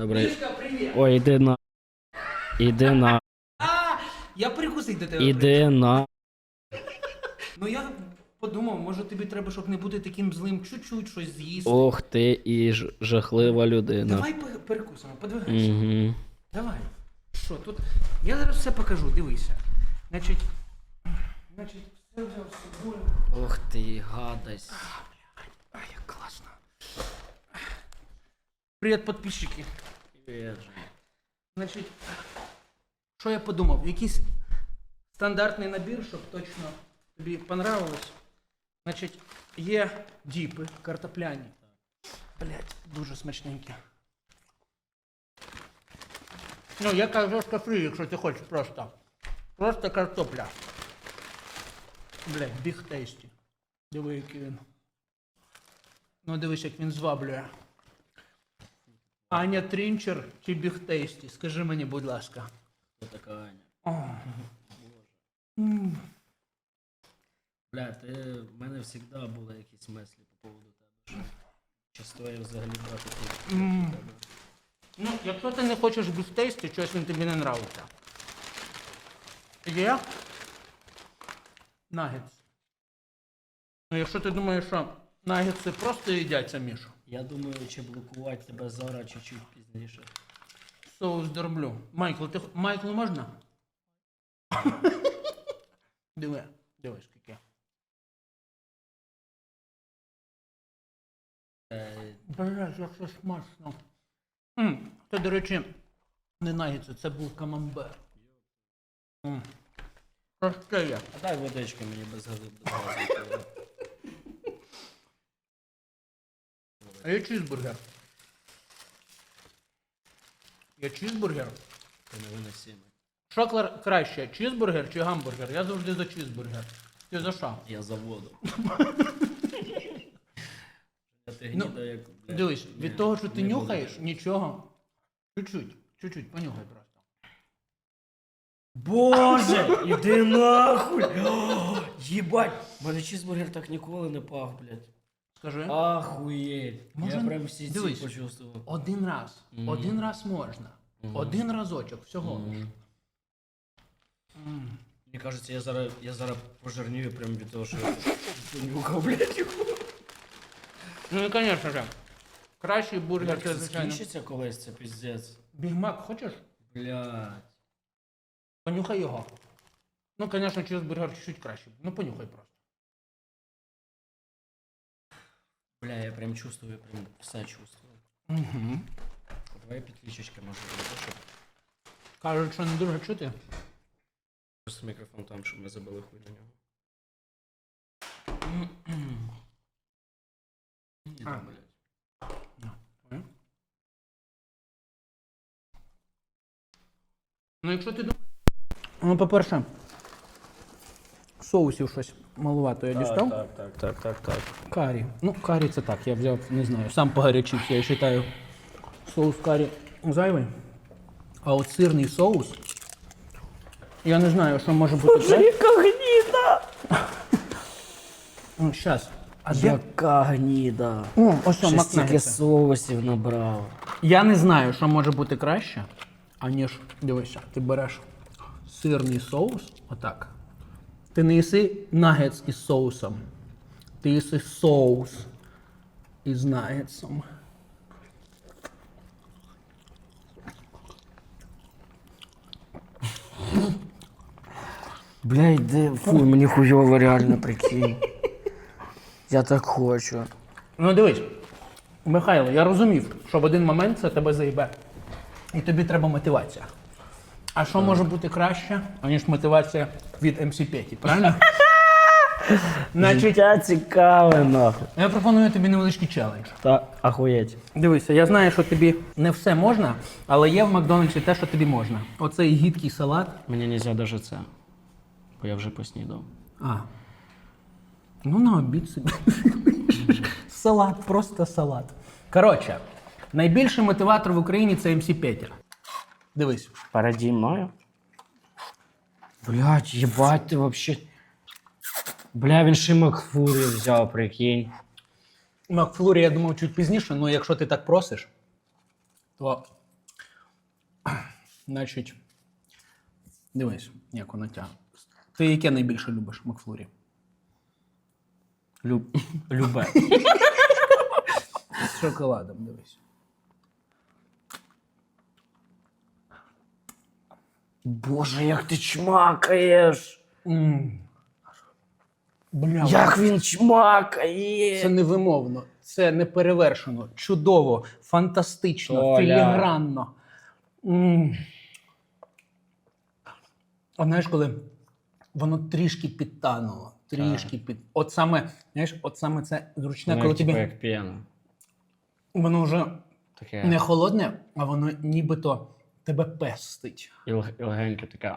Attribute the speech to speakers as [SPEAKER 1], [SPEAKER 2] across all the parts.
[SPEAKER 1] Добре. Ой, іди на. Іди на.
[SPEAKER 2] А, я прикусить до тебе.
[SPEAKER 1] Іди на.
[SPEAKER 2] Ну я подумав, може тобі треба, щоб не бути таким злим, чуть-чуть щось з'їсти.
[SPEAKER 1] Ох ти і ж- жахлива людина.
[SPEAKER 2] Давай пе- перекусимо, подвигайся.
[SPEAKER 1] Угу.
[SPEAKER 2] Давай. Що тут? Я зараз все покажу, дивися. Значить. Значить, все взяв з собою.
[SPEAKER 1] Ох ти, гадость.
[SPEAKER 2] А, як класно. Привіт, підписчики. Значить, що я подумав? Якийсь стандартний набір, щоб точно тобі понравилось. Значить, є діпи картопляні. Блять, дуже смачненькі. Ну, я кажу, що фрі, якщо ти хочеш просто. Просто картопля. Блять, біг тейсті. Диви, який він. Ну, дивись, як він зваблює. Аня Трінчер чи біг тейсті? Скажи мені, будь ласка.
[SPEAKER 1] Хто така Аня?
[SPEAKER 2] О. М.
[SPEAKER 1] Бля, ти в мене завжди були якісь мислі по поводу тебе. Чи стоїть взагалі брати тут?
[SPEAKER 2] М. Ну, якщо ти не хочеш біг тейсті, щось він тобі не нравиться. Є? Нагетс. Ну, якщо ти думаєш, що нагетси просто їдяться, Міш,
[SPEAKER 1] Я думаю, чи блокувати тебе зараз чуть-чуть пізніше.
[SPEAKER 2] соус дроблю. Майкл, ти... Майклу можна? Диви, дивись, скільки.
[SPEAKER 1] Е,
[SPEAKER 2] Бля, як це смачно. М, Це, до речі, не нагідце, це був камамбер. М. Ще є?
[SPEAKER 1] А дай водички мені без газу. без газу.
[SPEAKER 2] А є чізбургер. Є чізбургер.
[SPEAKER 1] Ти невиносимий.
[SPEAKER 2] Що кла- краще, чізбургер чи гамбургер? Я завжди за чізбургер. Ти за що?
[SPEAKER 1] Я за воду. Я ти
[SPEAKER 2] Ну,
[SPEAKER 1] гніда як. блядь,
[SPEAKER 2] Дивись,
[SPEAKER 1] ні,
[SPEAKER 2] від того, що ти
[SPEAKER 1] не
[SPEAKER 2] нюхаєш, нічого. Чуть-чуть, чуть-чуть, понюхай просто.
[SPEAKER 1] Боже, іди нахуй! О, Єбать! У мене чізбургер так ніколи не пах, блядь.
[SPEAKER 2] Скажи.
[SPEAKER 1] Ахуєть.
[SPEAKER 2] Може,
[SPEAKER 1] Я прям всі ці
[SPEAKER 2] дивись.
[SPEAKER 1] почувствував.
[SPEAKER 2] Один раз.
[SPEAKER 1] Мгм.
[SPEAKER 2] Один раз можна.
[SPEAKER 1] Мгм.
[SPEAKER 2] Один разочок всього.
[SPEAKER 1] Мгм.
[SPEAKER 2] М.
[SPEAKER 1] Мені кажеться, я зараз, я зараз пожирнію прямо від того, що я понюхав, блядь.
[SPEAKER 2] Ну і, звісно ж, кращий бургер це,
[SPEAKER 1] Це
[SPEAKER 2] звичайно.
[SPEAKER 1] скінчиться колись, це піздець.
[SPEAKER 2] Бігмак хочеш?
[SPEAKER 1] Блядь.
[SPEAKER 2] Понюхай його. Ну, звісно, чизбургер чуть-чуть краще. Ну, понюхай просто.
[SPEAKER 1] Бля, я прям чувствую, я прям все чувствую.
[SPEAKER 2] Угу.
[SPEAKER 1] Давай підключечки може бути, щоб
[SPEAKER 2] Кажуть, що не дуже чути.
[SPEAKER 1] просто мікрофон там, щоб ми забили хуй на нього. Іди,
[SPEAKER 2] А.
[SPEAKER 1] блядь.
[SPEAKER 2] Ну, якщо ти думаєш. Ну, по-перше, соусів щось малувато я дістав.
[SPEAKER 1] Так, так, так, так, так.
[SPEAKER 2] Карі. Ну, карі це так, я взяв, не знаю, сам погарячився, я вважаю, соус карі зайвий. А от сирний соус. Я не знаю, що може бути. краще.
[SPEAKER 1] Яка гніда!
[SPEAKER 2] Ну, щас. А де?
[SPEAKER 1] Яка гніда!
[SPEAKER 2] О, ось що, макнагетси.
[SPEAKER 1] соусів набрав.
[SPEAKER 2] Я не знаю, що може бути краще, аніж дивися, ти береш сирний соус, отак. Ти не їси нагетс із соусом. Ти їси соус із нагетсом.
[SPEAKER 1] Бля, йди, фу, мені хуйово реально, прикинь. Я так хочу.
[SPEAKER 2] Ну дивись, Михайло, я розумів, що в один момент це тебе заїбе. І тобі треба мотивація. А що може бути краще, аніж мотивація від МС Петі, правильно? Значить,
[SPEAKER 1] Життя цікаве, нахуй.
[SPEAKER 2] я пропоную тобі невеличкий челендж.
[SPEAKER 1] Та ахуєть.
[SPEAKER 2] Дивися, я знаю, що тобі не все можна, але є в Макдональдсі те, що тобі можна. Оцей гідкий салат.
[SPEAKER 1] Мені не можна навіть це. Бо я вже поснідав.
[SPEAKER 2] А. Ну, на обід собі. салат, просто салат. Коротше, найбільший мотиватор в Україні це МС Петер. Дивись.
[SPEAKER 1] Переді мною? Блять, їбать ти вообще. Бля, він ще Макфурі взяв, прикинь.
[SPEAKER 2] Макфлурі, я думав, чуть пізніше, але якщо ти так просиш, то Значить, дивись, як воно тягне. Ти яке найбільше любиш Макфлурі?
[SPEAKER 3] Люб... Любе.
[SPEAKER 2] З шоколадом, дивись.
[SPEAKER 3] Боже, як ти чмакаєш!
[SPEAKER 2] Бля,
[SPEAKER 3] Як він чмакає!
[SPEAKER 2] Це невимовно, це неперевершено, чудово, фантастично,
[SPEAKER 3] Толя.
[SPEAKER 2] філігранно. М. А знаєш, коли воно трішки підтануло, трішки під. От саме, знаєш, от саме це зручне,
[SPEAKER 3] Ну,
[SPEAKER 2] коли
[SPEAKER 3] як, типу,
[SPEAKER 2] тобі
[SPEAKER 3] як п'яна.
[SPEAKER 2] воно вже
[SPEAKER 3] Таке
[SPEAKER 2] не холодне, а воно нібито тебе пестить.
[SPEAKER 3] і лег- і легеньке таке.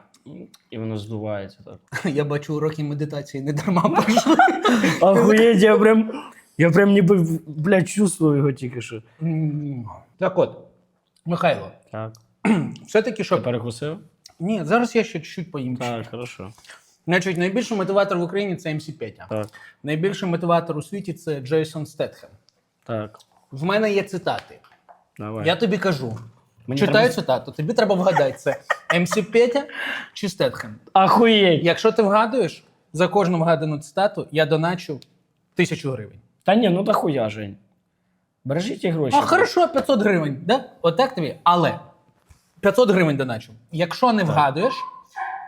[SPEAKER 3] І воно здувається так.
[SPEAKER 2] Я бачу уроки медитації не дарма пройшли.
[SPEAKER 1] Охуєть, я прям, я прям ніби, блядь, чувствую його тільки що.
[SPEAKER 2] М. Так от, Михайло,
[SPEAKER 3] Так.
[SPEAKER 2] все-таки що.
[SPEAKER 3] Ти перекусив?
[SPEAKER 2] Ні, зараз я ще чуть-чуть поїм.
[SPEAKER 3] Так, хорошо.
[SPEAKER 2] Значить, найбільший мотиватор в Україні це МС Петя.
[SPEAKER 3] Так.
[SPEAKER 2] Найбільший мотиватор у світі це Джейсон Стетхем.
[SPEAKER 3] Так.
[SPEAKER 2] В мене є цитати.
[SPEAKER 3] Давай.
[SPEAKER 2] Я тобі кажу.
[SPEAKER 3] Мені
[SPEAKER 2] читаю
[SPEAKER 3] треба-
[SPEAKER 2] цитату, тобі треба вгадати, це МС Петя чи Стетхем.
[SPEAKER 1] Охуєть.
[SPEAKER 2] Якщо ти вгадуєш, за кожну вгадану цитату я доначу тисячу гривень.
[SPEAKER 1] Та ні, ну та хуя, Жень. Бережіть ті гроші.
[SPEAKER 2] А, хорошо, 500 гривень, да? Отак тобі. Але 500 гривень доначу. Якщо не вгадуєш,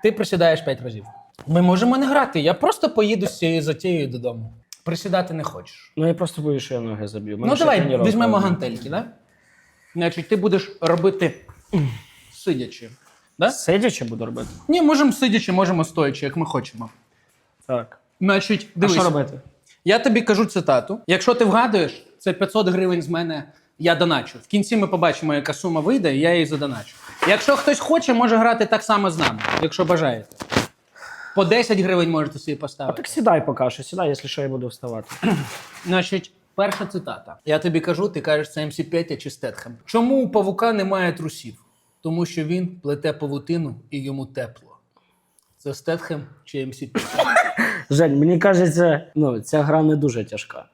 [SPEAKER 2] ти присідаєш 5 разів. Ми можемо не грати. Я просто поїду з цією затією додому. Присідати не хочеш.
[SPEAKER 1] Ну я просто боюсь, що я ноги заб'ю. Мене
[SPEAKER 2] Ну давай, візьмемо гантельки, да? Значить, ти будеш робити сидячи. Да?
[SPEAKER 1] Сидячи буду робити.
[SPEAKER 2] Ні, можемо сидячи, можемо стоячи, як ми хочемо.
[SPEAKER 1] Так.
[SPEAKER 2] Значить,
[SPEAKER 1] А що робити?
[SPEAKER 2] я тобі кажу цитату. Якщо ти вгадуєш, це 500 гривень з мене я доначу. В кінці ми побачимо, яка сума вийде, і я її задоначу. Якщо хтось хоче, може грати так само з нами, якщо бажаєте. По 10 гривень можете собі
[SPEAKER 1] А
[SPEAKER 2] поставити.
[SPEAKER 1] так сідай поки що, сідай, якщо що я буду вставати.
[SPEAKER 2] Значить, перша цитата. Я тобі кажу, ти кажеш, це МС Петя чи Стетхем. Чому у павука немає трусів? Тому що він плете павутину і йому тепло. Це Стетхем чи МС Петя?
[SPEAKER 1] Жень, мені кажеться, ну, ця гра не дуже тяжка.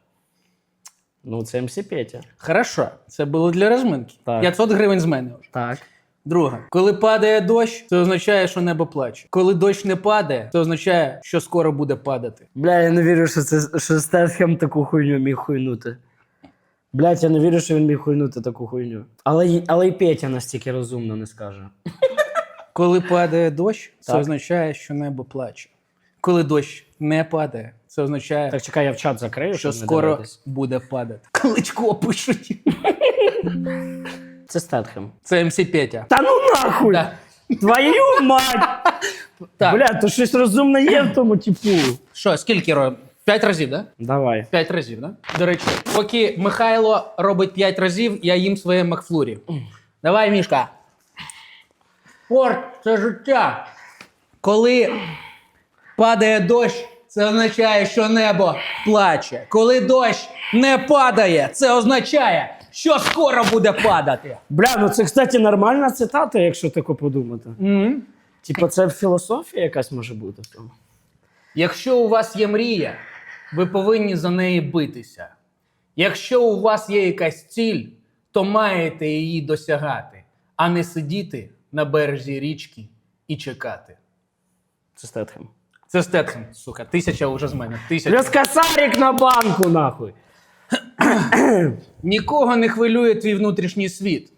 [SPEAKER 1] Ну, це МС Петя.
[SPEAKER 2] Хорошо, це було для розминки.
[SPEAKER 1] Так.
[SPEAKER 2] 500 гривень з мене вже.
[SPEAKER 1] Так.
[SPEAKER 2] Друга. Коли падає дощ, це означає, що небо плаче. Коли дощ не падає, це означає, що скоро буде падати.
[SPEAKER 1] Бля, я не вірю, що це що Стетхем таку хуйню міг хуйнути. Блять, я не вірю, що він міг хуйнути таку хуйню. Але, й- але й Петя настільки розумно не скаже.
[SPEAKER 2] Коли падає дощ, це
[SPEAKER 1] Так.
[SPEAKER 2] означає, що небо плаче. Коли дощ не падає, це означає,
[SPEAKER 1] Так чекай, я в чат закрию,
[SPEAKER 2] що
[SPEAKER 1] щоб не
[SPEAKER 2] скоро
[SPEAKER 1] дивитись.
[SPEAKER 2] буде падати. Кличко пишуть.
[SPEAKER 1] Це Стетхем.
[SPEAKER 2] Це МС Петя.
[SPEAKER 1] Та ну нахуй!
[SPEAKER 2] Да.
[SPEAKER 1] Твою мать!
[SPEAKER 2] Так.
[SPEAKER 1] Бля, то щось розумне є в тому типу.
[SPEAKER 2] Що, скільки робимо? П'ять разів, да?
[SPEAKER 1] Давай.
[SPEAKER 2] П'ять разів, да? До речі, поки Михайло робить п'ять разів, я їм своє Макфлурі. Давай, Мішка. Спорт це життя. Коли падає дощ, це означає, що небо плаче. Коли дощ не падає, це означає, що скоро буде падати.
[SPEAKER 1] Бля, ну це, кстати, нормальна цитата, якщо тако подумати.
[SPEAKER 2] М?
[SPEAKER 1] Типа, це філософія якась може бути в тому.
[SPEAKER 2] Якщо у вас є мрія, ви повинні за неї битися. Якщо у вас є якась ціль, то маєте її досягати, а не сидіти на березі річки і чекати.
[SPEAKER 1] Це Стетхем.
[SPEAKER 2] Це Стетхем, сука, тисяча вже з мене. Тисяча.
[SPEAKER 1] Плюс на банку, нахуй.
[SPEAKER 2] Нікого не хвилює твій внутрішній світ.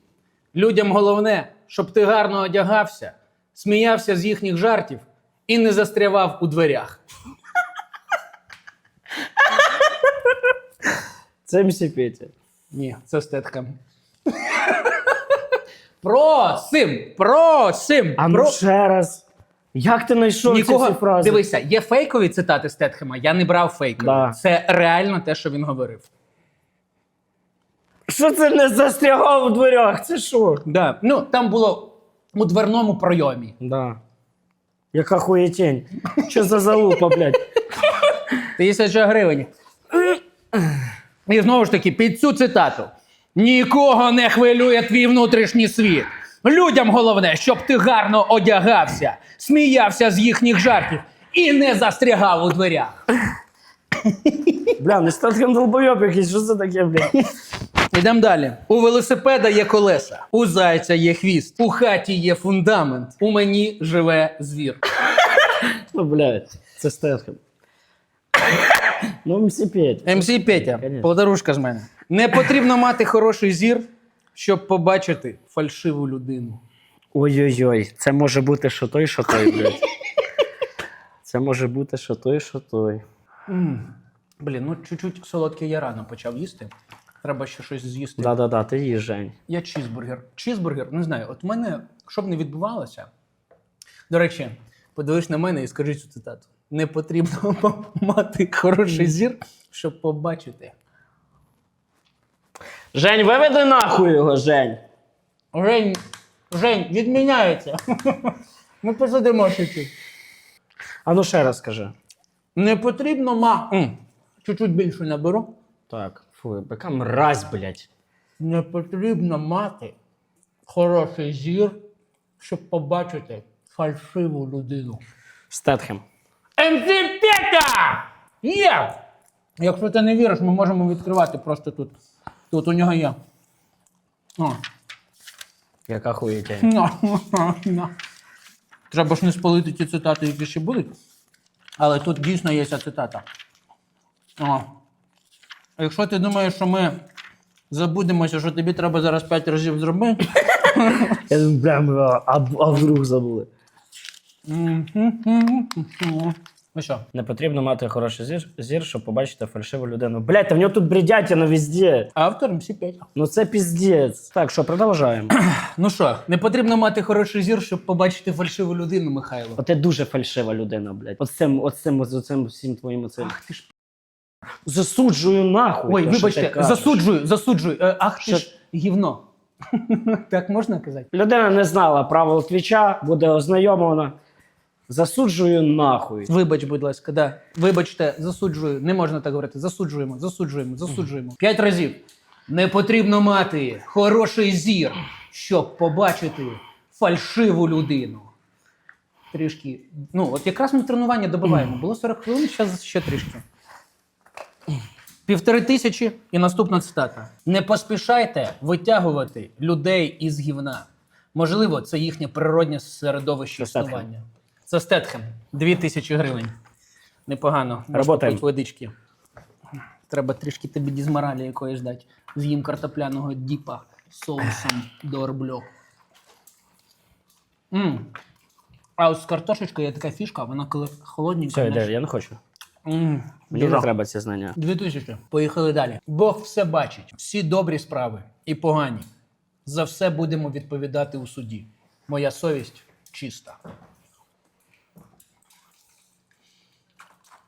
[SPEAKER 2] Людям головне, щоб ти гарно одягався, сміявся з їхніх жартів і не застрявав у дверях.
[SPEAKER 1] Це МС Петя.
[SPEAKER 2] Ні, це Стетхем. Просим! Просим!
[SPEAKER 1] А ну
[SPEAKER 2] про...
[SPEAKER 1] ще раз. Як ти знайшов ці
[SPEAKER 2] Нікого...
[SPEAKER 1] всі фрази?
[SPEAKER 2] Дивися, є фейкові цитати Стетхема, я не брав фейкові.
[SPEAKER 1] Да.
[SPEAKER 2] Це реально те, що він говорив.
[SPEAKER 1] Що це не застрягав у дверях? Це що?
[SPEAKER 2] Да. Ну, там було у дверному пройомі.
[SPEAKER 1] Да. Яка хуєтень. Що за залупа, блядь?
[SPEAKER 2] Тисяча гривень. І знову ж таки, під цю цитату. Нікого не хвилює твій внутрішній світ. Людям головне, щоб ти гарно одягався, сміявся з їхніх жартів і не застрягав у дверях.
[SPEAKER 1] Бля, ну Стетхем долбойоб якийсь, що це таке, блядь?
[SPEAKER 2] Йдемо далі. У велосипеда є колеса, у зайця є хвіст, у хаті є фундамент, у мені живе звір.
[SPEAKER 1] Ну, блядь, це Стетхем. Ну, МС Петя.
[SPEAKER 2] МС Петя,
[SPEAKER 1] Конечно.
[SPEAKER 2] з мене. Не потрібно мати хороший зір, щоб побачити фальшиву людину.
[SPEAKER 1] Ой-ой-ой, це може бути що той, що той, блядь. Це може бути що той, що той.
[SPEAKER 2] М. Блін, ну чуть-чуть солодке я рано почав їсти. Треба ще щось з'їсти.
[SPEAKER 1] Да-да-да, ти їж, Жень.
[SPEAKER 2] Я чізбургер. Чізбургер, не знаю, от в мене, що б не відбувалося. До речі, подивись на мене і скажи цю цитату. Не потрібно мати хороший зір, щоб побачити.
[SPEAKER 1] Жень, виведи нахуй його, Жень.
[SPEAKER 2] Жень, Жень, відміняється. Ми посидимо ще тут.
[SPEAKER 1] А ну ще раз скажи.
[SPEAKER 2] Не потрібно ма. Чуть-чуть більше наберу.
[SPEAKER 1] Так, фу, яка мразь, блядь.
[SPEAKER 2] Не потрібно мати хороший зір, щоб побачити фальшиву людину.
[SPEAKER 1] Стетхем.
[SPEAKER 2] МЦ Петя! Є! Якщо ти не віриш, ми можемо відкривати просто тут. Тут у нього є. О.
[SPEAKER 1] Яка хуєтя.
[SPEAKER 2] На, на, на. Треба ж не спалити ті цитати, які ще будуть. Але тут дійсно є ця цитата. О. А якщо ти думаєш, що ми забудемося, що тобі треба зараз 5 разів зробити.
[SPEAKER 1] Я думаю, бля, ми, а, а вдруг забули.
[SPEAKER 2] Ну що?
[SPEAKER 1] Не потрібно мати хороший зір, зір, щоб побачити фальшиву людину. Блядь, та в нього тут бредятина везде.
[SPEAKER 2] Автор МС Петя.
[SPEAKER 1] Ну це піздець. Так, що, продовжаємо.
[SPEAKER 2] Ну що, не потрібно мати хороший зір, щоб побачити фальшиву людину, Михайло.
[SPEAKER 1] От ти дуже фальшива людина, блядь. От цим, от цим, всім твоїм оцим.
[SPEAKER 2] Ах ти ж.
[SPEAKER 1] Засуджую нахуй.
[SPEAKER 2] Ой,
[SPEAKER 1] те, що ти
[SPEAKER 2] вибачте,
[SPEAKER 1] кажеш.
[SPEAKER 2] засуджую, засуджую. Е, Ах ти
[SPEAKER 1] Що-
[SPEAKER 2] ж гівно. так можна казати?
[SPEAKER 1] Людина не знала правил твіча, буде ознайомлена. Засуджую нахуй.
[SPEAKER 2] Вибач, будь ласка, да. Вибачте, засуджую. Не можна так говорити. Засуджуємо, засуджуємо, засуджуємо. П'ять разів. Не потрібно мати хороший зір, щоб побачити фальшиву людину. Трішки. Ну, от якраз ми тренування добиваємо. Було 40 хвилин, зараз ще трішки. Півтори тисячі і наступна цитата. Не поспішайте витягувати людей із гівна. Можливо, це їхнє природнє середовище
[SPEAKER 1] Це
[SPEAKER 2] існування. Це Стетхем. Дві тисячі гривень. Непогано.
[SPEAKER 1] Работаємо.
[SPEAKER 2] водички. Треба трішки тобі дізморалі якоїсь дати. З'їм картопляного діпа з соусом дорблю. М. А ось з картошечкою є така фішка, вона коли холодненька.
[SPEAKER 1] Все,
[SPEAKER 2] знаєш,
[SPEAKER 1] я не хочу.
[SPEAKER 2] М,
[SPEAKER 1] Мені
[SPEAKER 2] дуже.
[SPEAKER 1] не треба ці знання.
[SPEAKER 2] Дві тисячі. Поїхали далі. Бог все бачить, всі добрі справи і погані. За все будемо відповідати у суді. Моя совість чиста.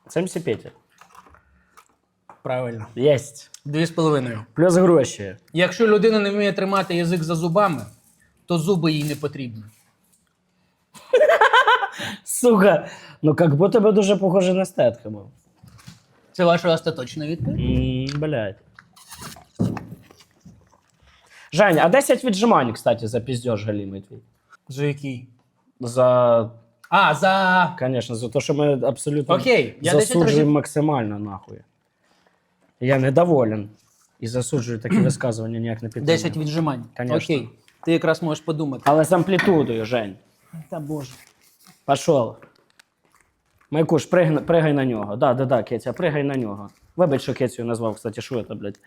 [SPEAKER 1] Це МС Петя.
[SPEAKER 2] Правильно.
[SPEAKER 1] Єсть.
[SPEAKER 2] Дві з половиною.
[SPEAKER 1] Плюс гроші.
[SPEAKER 2] Якщо людина не вміє тримати язик за зубами, то зуби їй не потрібні.
[SPEAKER 1] Сука, ну як будто би дуже похоже на Стетхема.
[SPEAKER 2] Це ваша остаточна відповідь?
[SPEAKER 1] М, Блядь. Жень, а 10 віджимань, кстати, за піздеж галімий твій.
[SPEAKER 2] За який?
[SPEAKER 1] За,
[SPEAKER 2] А, за.
[SPEAKER 1] конечно, за те, що ми абсолютно
[SPEAKER 2] Окей, я 10
[SPEAKER 1] засуджуємо
[SPEAKER 2] разів-
[SPEAKER 1] максимально нахуй. Я недоволен. І засуджую такі висказування ніяк не підтримую.
[SPEAKER 2] 10 віджимань.
[SPEAKER 1] Конечно.
[SPEAKER 2] Окей. Ти якраз можеш подумати.
[SPEAKER 1] Але з амплітудою, Жень.
[SPEAKER 2] Та боже.
[SPEAKER 1] Пішов. Майкуш, пригай, пригай на нього. Да, да, да, Кетя, пригай на нього. Вибач, що Кетю назвав, кстати, що це, блядь.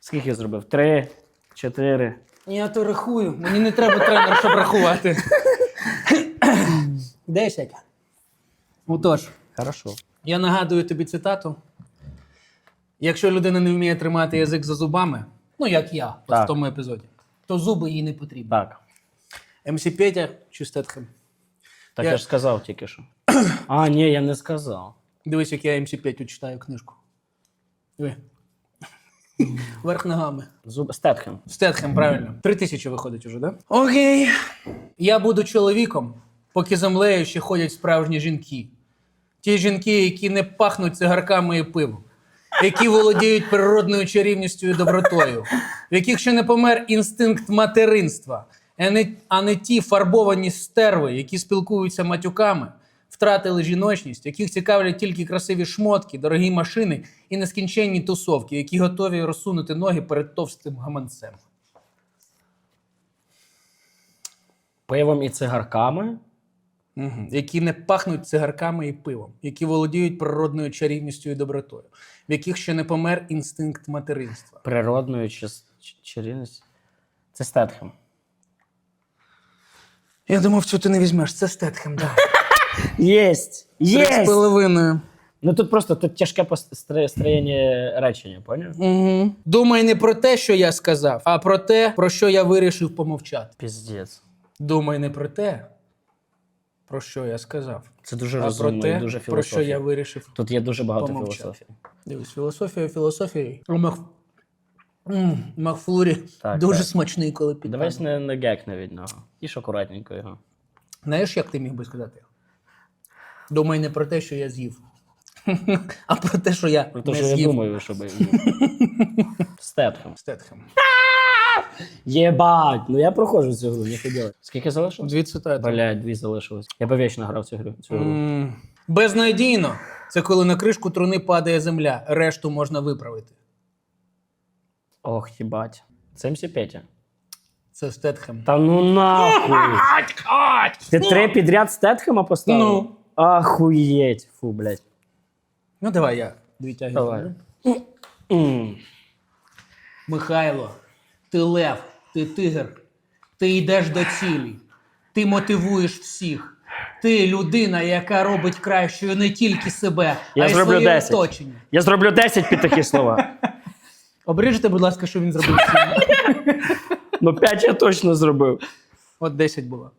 [SPEAKER 1] Скільки я зробив? Три, чотири.
[SPEAKER 2] Я то рахую. Мені не треба тренер, щоб рахувати. Десять. Отож,
[SPEAKER 1] Хорошо.
[SPEAKER 2] я нагадую тобі цитату. Якщо людина не вміє тримати язик за зубами, ну як я от
[SPEAKER 1] Так.
[SPEAKER 2] в тому епізоді, то зуби їй не потрібні.
[SPEAKER 1] Так.
[SPEAKER 2] МС Петя чи Стетхем?
[SPEAKER 1] Так
[SPEAKER 2] Я-
[SPEAKER 1] я... ж сказав тільки що. А, ні, я не сказав.
[SPEAKER 2] Дивись, як я МС Петю читаю книжку. Диви. Верх ногами.
[SPEAKER 1] Зуб... Стетхем.
[SPEAKER 2] Стетхем, правильно. Три тисячі виходить уже, да? Окей. Я буду чоловіком, поки землею ще ходять справжні жінки. Ті жінки, які не пахнуть цигарками і пивом, які володіють природною чарівністю і добротою, в яких ще не помер інстинкт материнства, а не, а не ті фарбовані стерви, які спілкуються матюками, втратили жіночність, яких цікавлять тільки красиві шмотки, дорогі машини і нескінченні тусовки, які готові розсунути ноги перед товстим гаманцем.
[SPEAKER 1] Пивом і цигарками.
[SPEAKER 2] Угу. Які не пахнуть цигарками і пивом, які володіють природною чарівністю і добротою, в яких ще не помер інстинкт материнства.
[SPEAKER 1] Природною чи чарівністю. Це Стетхем.
[SPEAKER 2] Я думав, цю ти не візьмеш. Це Стетхем, да.
[SPEAKER 1] Єсть!
[SPEAKER 2] Три з
[SPEAKER 1] Єсть!
[SPEAKER 2] половиною.
[SPEAKER 1] Ну тут просто тут тяжке построєння речення, поняв?
[SPEAKER 2] Угу. Думай не про те, що я сказав, а про те, про що я вирішив помовчати.
[SPEAKER 1] Піздець.
[SPEAKER 2] Думай не про те, про що я сказав,
[SPEAKER 1] Це дуже
[SPEAKER 2] а про
[SPEAKER 1] розумно і
[SPEAKER 2] те,
[SPEAKER 1] дуже
[SPEAKER 2] про що я
[SPEAKER 1] філософія.
[SPEAKER 2] вирішив.
[SPEAKER 1] Тут є дуже багато
[SPEAKER 2] помовчати.
[SPEAKER 1] філософії.
[SPEAKER 2] Дивись, філософія філософією. Мах... М, Макфлурі
[SPEAKER 1] Так,
[SPEAKER 2] дуже
[SPEAKER 1] так.
[SPEAKER 2] смачний, коли піде.
[SPEAKER 1] Давай не, не гекне від нього. І ж акуратненько його.
[SPEAKER 2] Знаєш, як ти міг би сказати? Думай не про те, що я з'їв, а про те, що я
[SPEAKER 1] Про те,
[SPEAKER 2] не
[SPEAKER 1] що я
[SPEAKER 2] з'їв.
[SPEAKER 1] думаю, щоб. Стетхем.
[SPEAKER 2] Стетхем.
[SPEAKER 1] Єбать! Ну я проходжу цю гру, не ходила. Скільки залишилось?
[SPEAKER 2] Дві цитати.
[SPEAKER 1] Блять, дві залишилось. Я би вічно грав цю гру. Цю гру.
[SPEAKER 2] М, Безнадійно. Це коли на кришку труни падає земля, решту можна виправити.
[SPEAKER 1] Ох, їбать. Це МС Петя.
[SPEAKER 2] Це Стетхем.
[SPEAKER 1] Та ну нахуй. Ти три підряд Стетхема поставив?
[SPEAKER 2] Ну.
[SPEAKER 1] Ахуєть. Фу, блядь.
[SPEAKER 2] Ну, давай я дві тяги.
[SPEAKER 1] Давай.
[SPEAKER 2] зроблю.
[SPEAKER 1] М.
[SPEAKER 2] Михайло, ти лев, ти тигр, ти йдеш до цілі, ти мотивуєш всіх. Ти людина, яка робить кращою не тільки себе,
[SPEAKER 1] Я
[SPEAKER 2] а й
[SPEAKER 1] зроблю
[SPEAKER 2] своє
[SPEAKER 1] 10.
[SPEAKER 2] оточення.
[SPEAKER 1] Я зроблю 10 під такі слова.
[SPEAKER 2] Обріжте, будь ласка, що він зробив. сьогодні.
[SPEAKER 1] Ну, 5 я точно зробив.
[SPEAKER 2] От 10 було.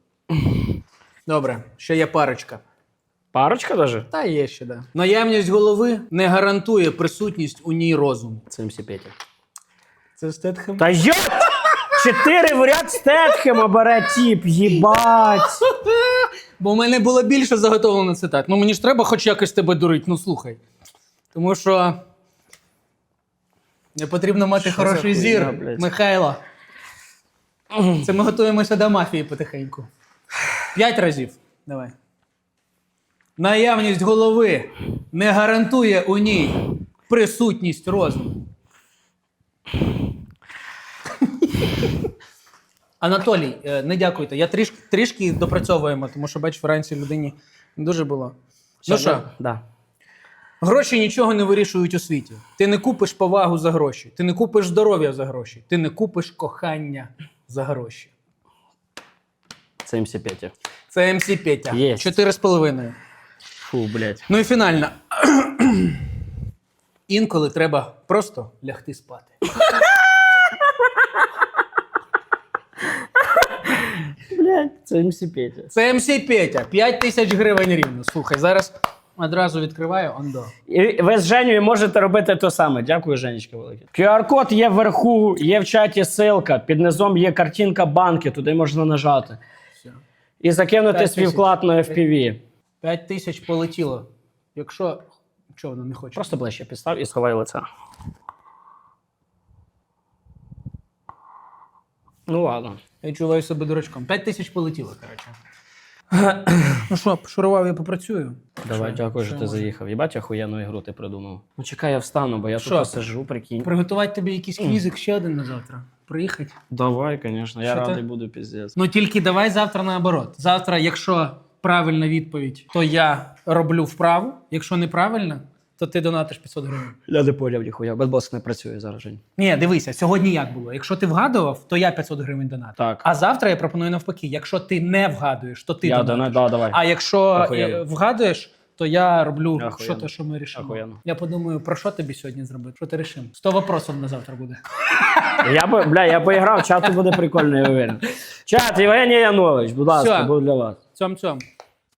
[SPEAKER 2] Добре, ще є парочка.
[SPEAKER 1] Парочка даже?
[SPEAKER 2] Та є ще, да. Наявність голови не гарантує присутність у ній розуму.
[SPEAKER 1] Це МС Петя.
[SPEAKER 2] Це Стетхем.
[SPEAKER 1] Та йо! Чотири в ряд Стетхема бере тіп, їбать.
[SPEAKER 2] Бо в мене було більше заготовлено цитат. Ну мені ж треба хоч якось тебе дурити, ну слухай. Тому що. Не потрібно мати
[SPEAKER 1] Що
[SPEAKER 2] хороший
[SPEAKER 1] за
[SPEAKER 2] зір,
[SPEAKER 1] хуйня, блядь?
[SPEAKER 2] Михайло. Це ми готуємося до мафії потихеньку. П'ять разів. Давай. Наявність голови не гарантує у ній присутність розуму. Анатолій, е, не дякуйте. Я трішки, трішки допрацьовуємо, тому що бач, вранці людині не дуже було. Ну що,
[SPEAKER 1] Да.
[SPEAKER 2] Гроші нічого не вирішують у світі. Ти не купиш повагу за гроші, ти не купиш здоров'я за гроші, ти не купиш кохання за гроші.
[SPEAKER 1] Це МС Петя.
[SPEAKER 2] Це МС Петя.
[SPEAKER 1] Єсть.
[SPEAKER 2] Чотири з половиною.
[SPEAKER 1] Фу, блядь.
[SPEAKER 2] Ну і фінально. Інколи треба просто лягти спати.
[SPEAKER 1] Блядь, це МС Петя.
[SPEAKER 2] Це МС Петя. 5 тисяч гривень рівно. Слухай, зараз одразу відкриваю ондо.
[SPEAKER 1] І ви з Женєю можете робити те саме. Дякую, Женечка велике. QR-код є вверху, є в чаті ссылка. Під низом є картинка банки, туди можна нажати.
[SPEAKER 2] Все.
[SPEAKER 1] І закинути свій
[SPEAKER 2] тисяч.
[SPEAKER 1] вклад на FPV.
[SPEAKER 2] 5 тисяч полетіло. Якщо. Чого воно не хоче?
[SPEAKER 1] Просто ближче підстав і сховай лице. Ну ладно.
[SPEAKER 2] Я чуваю себе дурачком. 5 тисяч полетіло, коротше. ну що, пошурував, я попрацюю.
[SPEAKER 1] Давай,
[SPEAKER 2] Що?
[SPEAKER 1] дякую, що
[SPEAKER 2] Що
[SPEAKER 1] ти
[SPEAKER 2] може?
[SPEAKER 1] заїхав. Їбать, охуєнну ігру ти придумав. Ну чекай, я встану, бо я
[SPEAKER 2] Що?
[SPEAKER 1] тут сижу, прикинь.
[SPEAKER 2] Приготувати тобі якийсь квізик ще один на завтра. Приїхати.
[SPEAKER 1] Давай, звісно, я
[SPEAKER 2] Що
[SPEAKER 1] радий
[SPEAKER 2] ти?
[SPEAKER 1] буду піздець.
[SPEAKER 2] Ну тільки давай завтра наоборот. Завтра, якщо правильна відповідь, то я роблю вправу. Якщо неправильна, то ти донатиш 500 гривень.
[SPEAKER 1] Я не поняв ніхуя. Бетбос не працює зараз, Жень.
[SPEAKER 2] Ні, дивися, сьогодні як було. Якщо ти вгадував, то я 500 гривень донатив.
[SPEAKER 1] Так.
[SPEAKER 2] А завтра я пропоную навпаки. Якщо ти не вгадуєш, то ти
[SPEAKER 1] я
[SPEAKER 2] донатиш.
[SPEAKER 1] донат, да, давай.
[SPEAKER 2] А якщо
[SPEAKER 1] Охуєнно.
[SPEAKER 2] е, вгадуєш, то я роблю що то, що ми рішимо.
[SPEAKER 1] Охуєнно.
[SPEAKER 2] Я подумаю, про що тобі сьогодні зробити? Що ти рішимо? 100 вопросів на завтра буде.
[SPEAKER 1] Я би, бля, я поіграв, чату буде прикольно, я уверен. Чат, Євгеній Янович, будь ласка,
[SPEAKER 2] Всьо.
[SPEAKER 1] був для вас.
[SPEAKER 2] Цьом цьом.